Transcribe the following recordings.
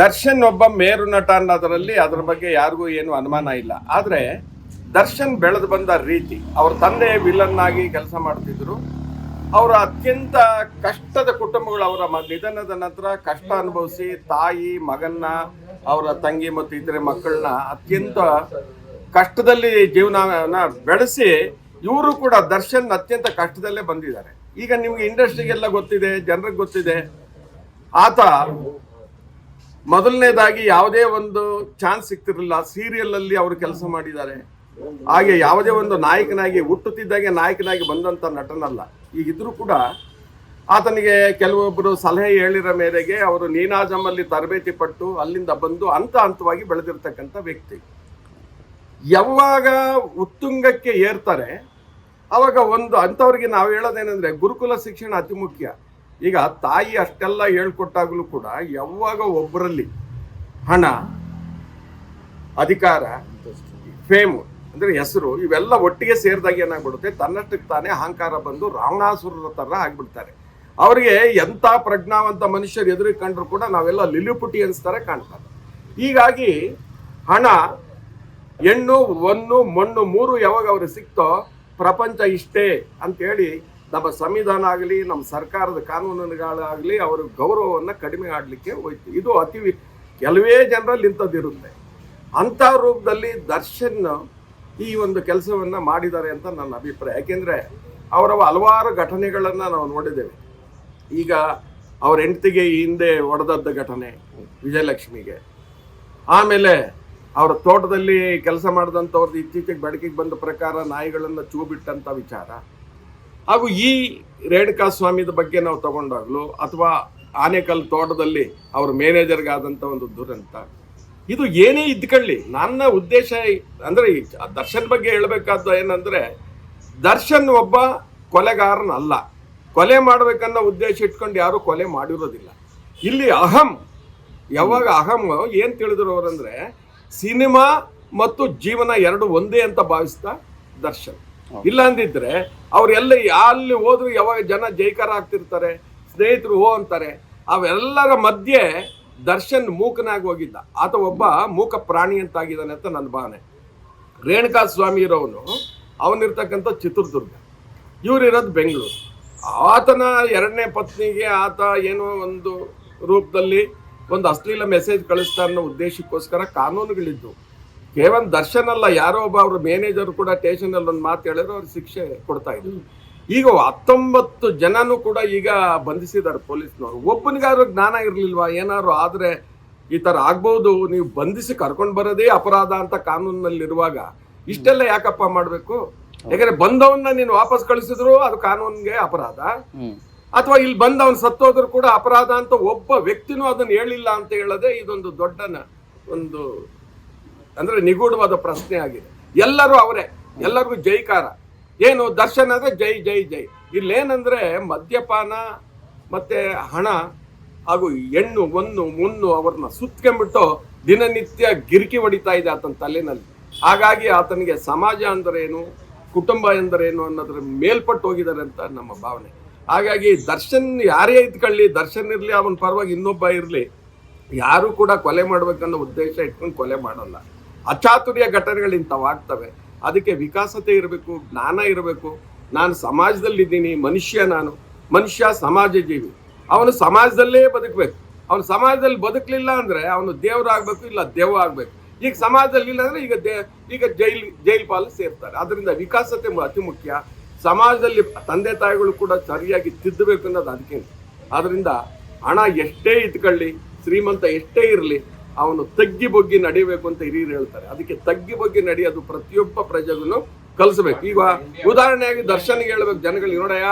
ದರ್ಶನ್ ಒಬ್ಬ ಮೇರು ನಟ ಅನ್ನೋದರಲ್ಲಿ ಅದ್ರ ಬಗ್ಗೆ ಯಾರಿಗೂ ಏನು ಅನುಮಾನ ಇಲ್ಲ. ಆದ್ರೆ ದರ್ಶನ್ ಬೆಳೆದು ಬಂದ ರೀತಿ ಅವ್ರ ತಂದೆ ವಿಲನ್ ಆಗಿ ಕೆಲಸ ಮಾಡ್ತಿದ್ರು. ಅವರ ಅತ್ಯಂತ ಕಷ್ಟದ ಕುಟುಂಬಗಳು ಅವರ ನಿಧನದ ನಂತರ ಕಷ್ಟ ಅನುಭವಿಸಿ ತಾಯಿ, ಮಗನ್ನ, ಅವರ ತಂಗಿ ಮತ್ತು ಇತರೆ ಮಕ್ಕಳನ್ನ ಅತ್ಯಂತ ಕಷ್ಟದಲ್ಲಿ ಜೀವನ ಬೆಳೆಸಿ ಇವರು ಕೂಡ ದರ್ಶನ್ ಅತ್ಯಂತ ಕಷ್ಟದಲ್ಲೇ ಬಂದಿದ್ದಾರೆ. ಈಗ ನಿಮ್ಗೆ ಇಂಡಸ್ಟ್ರಿಗೆಲ್ಲ ಗೊತ್ತಿದೆ, ಜನರಿಗೆ ಗೊತ್ತಿದೆ. ಆತ ಮೊದಲನೇದಾಗಿ ಯಾವುದೇ ಒಂದು ಚಾನ್ಸ್ ಸಿಗ್ತಿರಲಿಲ್ಲ. ಸೀರಿಯಲ್ ಅಲ್ಲಿ ಅವರು ಕೆಲಸ ಮಾಡಿದ್ದಾರೆ. ಹಾಗೆ ಯಾವುದೇ ಒಂದು ನಾಯಕನಾಗಿ, ಹುಟ್ಟುತ್ತಿದ್ದಾಗೆ ನಾಯಕನಾಗಿ ಬಂದಂತ ನಟನಲ್ಲ. ಈಗಿದ್ರು ಕೂಡ ಆತನಿಗೆ ಕೆಲವೊಬ್ಬರು ಸಲಹೆ ಹೇಳಿರೋ ಮೇರೆಗೆ ಅವರು ನೀನಾಜಮಲ್ಲಿ ತರಬೇತಿ ಪಟ್ಟು ಅಲ್ಲಿಂದ ಬಂದು ಹಂತ ಹಂತವಾಗಿ ಬೆಳೆದಿರ್ತಕ್ಕಂಥ ವ್ಯಕ್ತಿ. ಯಾವಾಗ ಉತ್ತುಂಗಕ್ಕೆ ಏರ್ತಾರೆ, ಅವಾಗ ಒಂದು ಅಂಥವ್ರಿಗೆ ನಾವು ಹೇಳೋದೇನೆಂದ್ರೆ ಗುರುಕುಲ ಶಿಕ್ಷಣ ಅತಿ ಮುಖ್ಯ ಈಗ ತಾಯಿ ಅಷ್ಟೆಲ್ಲ ಹೇಳ್ಕೊಟ್ಟಾಗಲೂ ಕೂಡ ಯಾವಾಗ ಒಬ್ಬರಲ್ಲಿ ಹಣ, ಅಧಿಕಾರ ಫೇಮು ಅಂದ್ರೆ ಹೆಸರು ಇವೆಲ್ಲ ಒಟ್ಟಿಗೆ ಸೇರಿದಾಗ ಏನಾಗ್ಬಿಡುತ್ತೆ? ತನ್ನಷ್ಟಕ್ಕೆ ತಾನೇ ಅಹಂಕಾರ ಬಂದು ರಾವಣಾಸುರರ ಥರ ಆಗ್ಬಿಡ್ತಾರೆ. ಅವರಿಗೆ ಎಂಥ ಪ್ರಜ್ಞಾವಂತ ಮನುಷ್ಯರು ಎದುರು ಕಂಡ್ರು ಕೂಡ ನಾವೆಲ್ಲ ಲಿಲಿಪುಟಿ ಅನಿಸ್ತಾರೆ ಕಾಣ್ತಾರೆ. ಹೀಗಾಗಿ ಹಣ, ಹೆಣ್ಣು ಒನ್ನು ಮಣ್ಣು, ಮೂರು ಯಾವಾಗ ಅವ್ರಿಗೆ ಸಿಕ್ತೋ ಪ್ರಪಂಚ ಇಷ್ಟೇ ಅಂತೇಳಿ ನಮ್ಮ ಸಂವಿಧಾನ ಆಗಲಿ, ನಮ್ಮ ಸರ್ಕಾರದ ಕಾನೂನುಗಳಾಗಲಿ ಅವರ ಗೌರವವನ್ನು ಕಡಿಮೆ ಮಾಡಲಿಕ್ಕೆ ಹೋಯ್ತು. ಇದು ಅತಿ ಕೆಲವೇ ಜನರಲ್ಲಿ ಇಂಥದ್ದಿರುತ್ತೆ. ಅಂಥ ರೂಪದಲ್ಲಿ ದರ್ಶನ್ ಈ ಒಂದು ಕೆಲಸವನ್ನು ಮಾಡಿದ್ದಾರೆ ಅಂತ ನನ್ನ ಅಭಿಪ್ರಾಯ. ಯಾಕೆಂದರೆ ಅವರ ಹಲವಾರು ಘಟನೆಗಳನ್ನು ನಾವು ನೋಡಿದ್ದೇವೆ. ಈಗ ಅವ್ರ ಹೆಂಡತಿಗೆ ಈ ಹಿಂದೆ ಹೊಡೆದದ್ದ ಘಟನೆ, ವಿಜಯಲಕ್ಷ್ಮಿಗೆ. ಆಮೇಲೆ ಅವರ ತೋಟದಲ್ಲಿ ಕೆಲಸ ಮಾಡಿದಂಥವ್ರದ್ದು ಇತ್ತೀಚೆಗೆ ಬೆಳಕಿಗೆ ಬಂದ ಪ್ರಕಾರ ನಾಯಿಗಳನ್ನು ಚೂ ಬಿಟ್ಟಂಥ ವಿಚಾರ. ಹಾಗೂ ಈ ರೇಣುಕಾ ಸ್ವಾಮಿದ ಬಗ್ಗೆ ನಾವು ತಗೊಂಡಾಗಲೂ ಅಥವಾ ಆನೆಕಲ್ ತೋಟದಲ್ಲಿ ಅವ್ರ ಮ್ಯಾನೇಜರ್ಗಾದಂಥ ಒಂದು ದುರಂತ. ಇದು ಏನೇ ಇದ್ಕೊಳ್ಳಿ. ನನ್ನ ಉದ್ದೇಶ ಅಂದರೆ ದರ್ಶನ್ ಬಗ್ಗೆ ಹೇಳಬೇಕಾದ ಏನಂದರೆ, ದರ್ಶನ್ ಒಬ್ಬ ಕೊಲೆಗಾರನಲ್ಲ. ಕೊಲೆ ಮಾಡಬೇಕನ್ನೋ ಉದ್ದೇಶ ಇಟ್ಕೊಂಡು ಯಾರು ಕೊಲೆ ಮಾಡಿರೋದಿಲ್ಲ. ಇಲ್ಲಿ ಅಹಂ, ಯಾವಾಗ ಅಹಂ ಏನು ತಿಳಿದ್ರು ಅವರಂದ್ರೆ, ಸಿನಿಮಾ ಮತ್ತು ಜೀವನ ಎರಡು ಒಂದೇ ಅಂತ ಭಾವಿಸ್ತಾ ದರ್ಶನ್. ಇಲ್ಲ ಅಂದಿದ್ರೆ ಅವರೆಲ್ಲ ಅಲ್ಲಿ ಹೋದ್ರು ಯಾವಾಗ ಜನ ಜೈಕಾರ ಆಗ್ತಿರ್ತಾರೆ, ಸ್ನೇಹಿತರು ಹೋ ಅಂತಾರೆ, ಅವೆಲ್ಲರ ಮಧ್ಯೆ ದರ್ಶನ್ ಮೂಕನಾಗಿ ಹೋಗಿದ್ದ. ಆತ ಒಬ್ಬ ಮೂಕ ಪ್ರಾಣಿ ಅಂತಾಗಿದ್ದಾನೆ ಅಂತ ನನ್ನ ಭಾವನೆ. ರೇಣುಕಾ ಸ್ವಾಮಿ ಇರೋನು ಅವನಿರ್ತಕ್ಕಂಥ ಚಿತ್ರದುರ್ಗ. ಇವರಿರೋದು ಬೆಂಗಳೂರು. ಆತನ ಎರಡನೇ ಪತ್ನಿಗೆ ಆತ ಏನೋ ಒಂದು ರೂಪದಲ್ಲಿ ಒಂದು ಅಶ್ಲೀಲ ಮೆಸೇಜ್ ಕಳಿಸ್ತಾ ಅನ್ನೋ ಉದ್ದೇಶಕ್ಕೋಸ್ಕರ ಕಾನೂನುಗಳಿದ್ದು ಕೇವಲ ದರ್ಶನ್ ಅಲ್ಲ ಯಾರೋ ಒಬ್ಬ ಅವ್ರ ಮ್ಯಾನೇಜರ್ ಕೂಡ ಸ್ಟೇಷನಲ್ಲಿ ಒಂದು ಮಾತು ಹೇಳಿದ್ರು ಅವ್ರಿಗೆ ಶಿಕ್ಷೆ ಕೊಡ್ತಾ ಇದ್ರು. ಈಗ ಹತ್ತೊಂಬತ್ತು ಜನನು ಕೂಡ ಈಗ ಬಂಧಿಸಿದ್ದಾರೆ ಪೊಲೀಸ್ನವರು. ಒಬ್ಬನಿಗಾದ್ರೂ ಜ್ಞಾನ ಇರಲಿಲ್ವಾ? ಏನಾದ್ರು ಆದ್ರೆ ಈ ತರ ಆಗ್ಬೋದು ನೀವು ಬಂಧಿಸಿ ಕರ್ಕೊಂಡು ಬರೋದೇ ಅಪರಾಧ ಅಂತ ಕಾನೂನಿನಲ್ಲಿರುವಾಗ ಇಷ್ಟೆಲ್ಲ ಯಾಕಪ್ಪ ಮಾಡಬೇಕು? ಯಾಕಂದ್ರೆ ಬಂದವನ್ನ ನೀನು ವಾಪಸ್ ಕಳಿಸಿದ್ರು ಅದು ಕಾನೂನಿಗೆ ಅಪರಾಧ. ಅಥವಾ ಇಲ್ಲಿ ಬಂದ ಅವನು ಸತ್ತೋದ್ರು ಕೂಡ ಅಪರಾಧ ಅಂತ ಒಬ್ಬ ವ್ಯಕ್ತಿನೂ ಅದನ್ನ ಹೇಳಿಲ್ಲ ಅಂತ ಹೇಳದೆ ಇದೊಂದು ದೊಡ್ಡ ಒಂದು ಅಂದ್ರೆ ನಿಗೂಢವಾದ ಪ್ರಶ್ನೆ ಆಗಿದೆ. ಎಲ್ಲರೂ ಅವರೇ, ಎಲ್ಲರಿಗೂ ಜೈಕಾರ. ಏನು, ದರ್ಶನ ಅಂದ್ರೆ ಜೈ ಜೈ ಜೈ. ಇಲ್ಲೇನಂದ್ರೆ ಮದ್ಯಪಾನ ಮತ್ತೆ ಹಣ ಹಾಗೂ ಹೆಣ್ಣು ಒಂದು ಮುನ್ನು ಅವ್ರನ್ನ ಸುತ್ಕೊಂಡ್ಬಿಟ್ಟು ದಿನನಿತ್ಯ ಗಿರಿಕಿ ಹೊಡಿತಾ ಇದೆ ಆತನ ತಲೆನಲ್ಲಿ. ಹಾಗಾಗಿ ಆತನಿಗೆ ಸಮಾಜ ಅಂದರೇನು ಕುಟುಂಬ ಎಂದರೇನು ಅನ್ನೋದ್ರ ಮೇಲ್ಪಟ್ಟು ಹೋಗಿದ್ದಾರೆ ಅಂತ ನಮ್ಮ ಭಾವನೆ. ಹಾಗಾಗಿ ದರ್ಶನ್ ಯಾರೇ ಇದ್ಕೊಳ್ಳಿ, ದರ್ಶನ್ ಇರಲಿ, ಅವನ ಪರವಾಗಿ ಇನ್ನೊಬ್ಬ ಇರಲಿ, ಯಾರು ಕೂಡ ಕೊಲೆ ಮಾಡ್ಬೇಕನ್ನೋ ಉದ್ದೇಶ ಇಟ್ಕೊಂಡು ಕೊಲೆ ಮಾಡಲ್ಲ. ಅಚಾತುರ್ಯ ಘಟನೆಗಳು ಇಂಥವಾಗ್ತವೆ. ಅದಕ್ಕೆ ವಿಕಾಸತೆ ಇರಬೇಕು, ಜ್ಞಾನ ಇರಬೇಕು. ನಾನು ಸಮಾಜದಲ್ಲಿದ್ದೀನಿ, ಮನುಷ್ಯ ನಾನು. ಮನುಷ್ಯ ಸಮಾಜ ಜೀವಿ ಅವನು ಸಮಾಜದಲ್ಲೇ ಬದುಕಬೇಕು. ಅವನು ಸಮಾಜದಲ್ಲಿ ಬದುಕಲಿಲ್ಲ ಅಂದರೆ ಅವನು ದೇವರಾಗಬೇಕು, ಇಲ್ಲ ದೇವ ಆಗಬೇಕು. ಈಗ ಸಮಾಜದಲ್ಲಿ ಇಲ್ಲ ಅಂದರೆ ಈಗ ದೇ, ಈಗ ಜೈಲ್ ಜೈಲ್ ಪಾಲು ಸೇರ್ತಾರೆ. ಅದರಿಂದ ವಿಕಾಸತೆ ಅತಿ ಮುಖ್ಯ. ಸಮಾಜದಲ್ಲಿ ತಂದೆ ತಾಯಿಗಳು ಕೂಡ ಸರಿಯಾಗಿ ತಿದ್ದಬೇಕು ಅನ್ನೋದು ಅದಕ್ಕೆ ಅದರಿಂದ ಹಣ ಎಷ್ಟೇ ಇಟ್ಕೊಳ್ಳಿ, ಶ್ರೀಮಂತ ಎಷ್ಟೇ ಇರಲಿ ಅವನು ತಗ್ಗಿ ಬಗ್ಗಿ ನಡಿಬೇಕು ಅಂತ ಹಿರಿಯರು ಹೇಳ್ತಾರೆ. ಅದಕ್ಕೆ ತಗ್ಗಿ ಬೊಗ್ಗಿ ನಡೆಯೋದು ಪ್ರತಿಯೊಬ್ಬ ಪ್ರಜೆಗೂ ಕಲಿಸ್ಬೇಕು. ಈಗ ಉದಾಹರಣೆಯಾಗಿ ದರ್ಶನ್ಗೆ ಹೇಳ್ಬೇಕು ಜನಗಳಿಗೆ ನೋಡಯ್ಯ,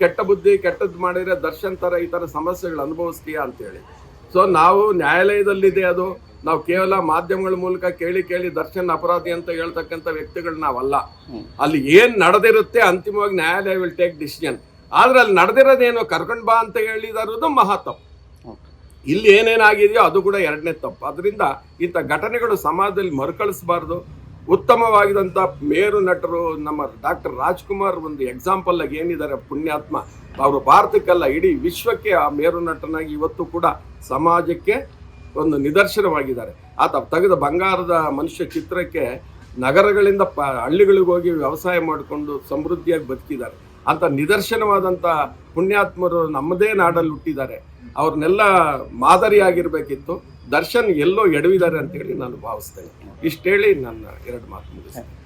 ಕೆಟ್ಟ ಬುದ್ಧಿ ಕೆಟ್ಟದ್ದು ಮಾಡಿದ್ರೆ ದರ್ಶನ್ ತರ ಈ ತರ ಸಮಸ್ಯೆಗಳು ಅನುಭವಿಸ್ತೀಯಾ? ಅಂತೇಳಿ ಸೊ ನಾವು ನ್ಯಾಯಾಲಯದಲ್ಲಿದೆ ಅದು. ನಾವು ಕೇವಲ ಮಾಧ್ಯಮಗಳ ಮೂಲಕ ಕೇಳಿ ಕೇಳಿ ದರ್ಶನ್ ಅಪರಾಧಿ ಅಂತ ಹೇಳ್ತಕ್ಕಂಥ ವ್ಯಕ್ತಿಗಳು ನಾವಲ್ಲ. ಅಲ್ಲಿ ಏನು ನಡೆದಿರುತ್ತೆ ಅಂತಿಮವಾಗಿ ನ್ಯಾಯಾಲಯ ವಿಲ್ ಟೇಕ್ ಡಿಸಿಷನ್ ಆದ್ರೆ ಅಲ್ಲಿ ನಡೆದಿರೋದೇನು ಕರ್ಕೊಂಡ್ ಬಾ ಅಂತ ತಪ್ಪು ಓಕೆ ಇಲ್ಲಿ ಏನೇನಾಗಿದೆಯೋ ಅದು ಕೂಡ ಎರಡನೇ ತಪ್ಪು. ಅದರಿಂದ ಇಂಥ ಘಟನೆಗಳು ಸಮಾಜದಲ್ಲಿ ಮರುಕಳಿಸಬಾರ್ದು. ಉತ್ತಮವಾಗಿದಂಥ ಮೇರು ನಟರು, ನಮ್ಮ ಡಾಕ್ಟರ್ ರಾಜ್ಕುಮಾರ್ ಒಂದು ಎಕ್ಸಾಂಪಲ್ ಆಗಿ ಏನಿದ್ದಾರೆ ಪುಣ್ಯಾತ್ಮ. ಅವರು ಭಾರತಕ್ಕಲ್ಲ, ಇಡೀ ವಿಶ್ವಕ್ಕೆ ಆ ಮೇರು ನಟನಾಗಿ ಇವತ್ತು ಕೂಡ ಸಮಾಜಕ್ಕೆ ಒಂದು ನಿದರ್ಶನವಾಗಿದ್ದಾರೆ. ಆತ ತೆಗೆದ ಬಂಗಾರದ ಮನುಷ್ಯ ಚಿತ್ರಕ್ಕೆ ನಗರಗಳಿಂದ ಪ ಹಳ್ಳಿಗಳಿಗೆ ಹೋಗಿ ವ್ಯವಸಾಯ ಮಾಡಿಕೊಂಡು ಸಮೃದ್ಧಿಯಾಗಿ ಬದುಕಿದ್ದಾರೆ. ಅಂತ ನಿದರ್ಶನವಾದಂಥ ಪುಣ್ಯಾತ್ಮರು ನಮ್ಮದೇ ನಾಡಲ್ಲಿ ಹುಟ್ಟಿದ್ದಾರೆ. ಅವ್ರನ್ನೆಲ್ಲ ಮಾದರಿಯಾಗಿರ್ಬೇಕಿತ್ತು. ದರ್ಶನ್ ಎಲ್ಲೋ ಎಡವಿದ್ದಾರೆ ಅಂತೇಳಿ ನಾನು ಭಾವಿಸ್ತೇನೆ. ಹೇಳಿ ನನ್ನ ಎರಡು ಮಾತು ಮುಗಿಸ್ತೇನೆ.